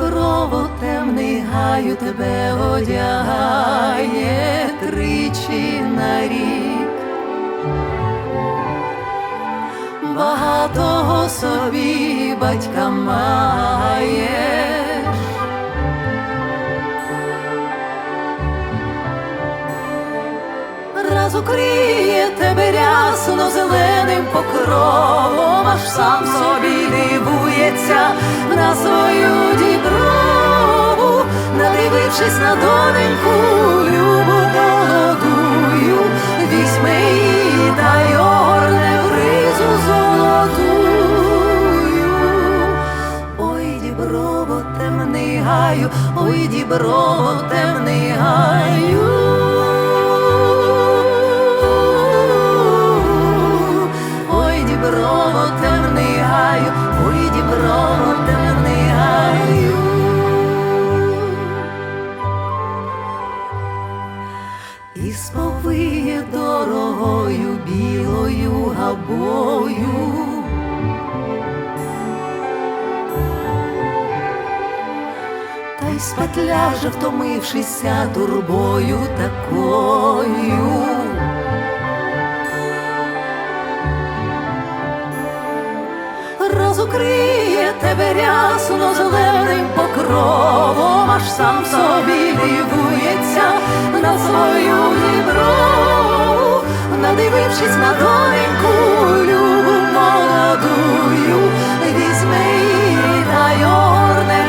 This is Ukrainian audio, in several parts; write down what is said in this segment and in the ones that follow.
Ой, діброво, темний гаю тебе одягає тричі на рік. Багатого собі батька маєш. Раз укриє тебе рясно зеленим покровом, аж сам собі дивується на свою надивившись на доненьку, любу молодую, візьме її та й в ризу золотую. Ой, діброво, темний гаю, ой, діброво, темний гаю. Ой, діброво, темний гаю, ой, діброво, І сповиє дорогою білою габою. Та й спать ляже, втомившися турбою такою. Розукриє тебе рясно зеленим сам собі дивується на свою діброву, надивившись на доненьку любу молодую, візьме її та й орне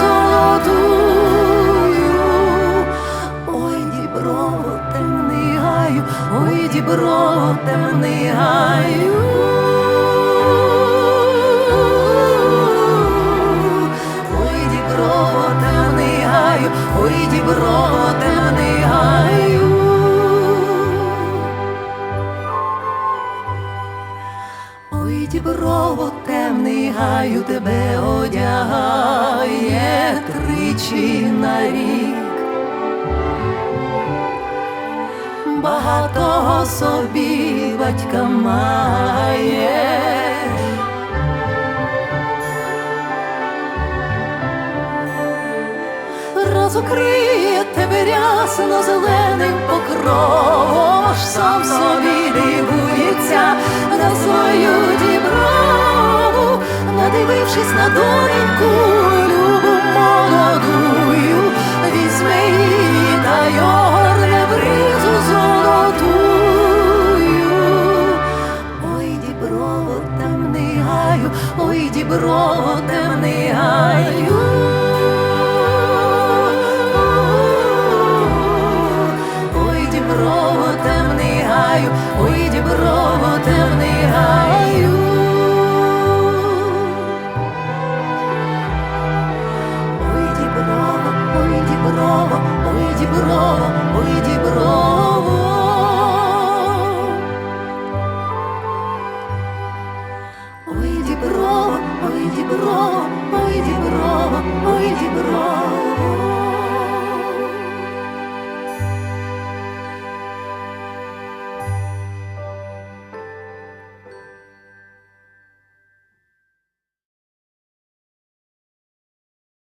золотую. Ой, діброво, темний гаю, ой, діброво, темний гаю. Темний тебе одягає тричі на рік. Багатого собі батька має. Розукриє тебе рясно зеленим покровом, сам собі дивується діброву, надивившись на доньку, любу молодую, візьми та його бризу золотую. Ой, діброво, темний гаю, ой, діброво, темний гаю.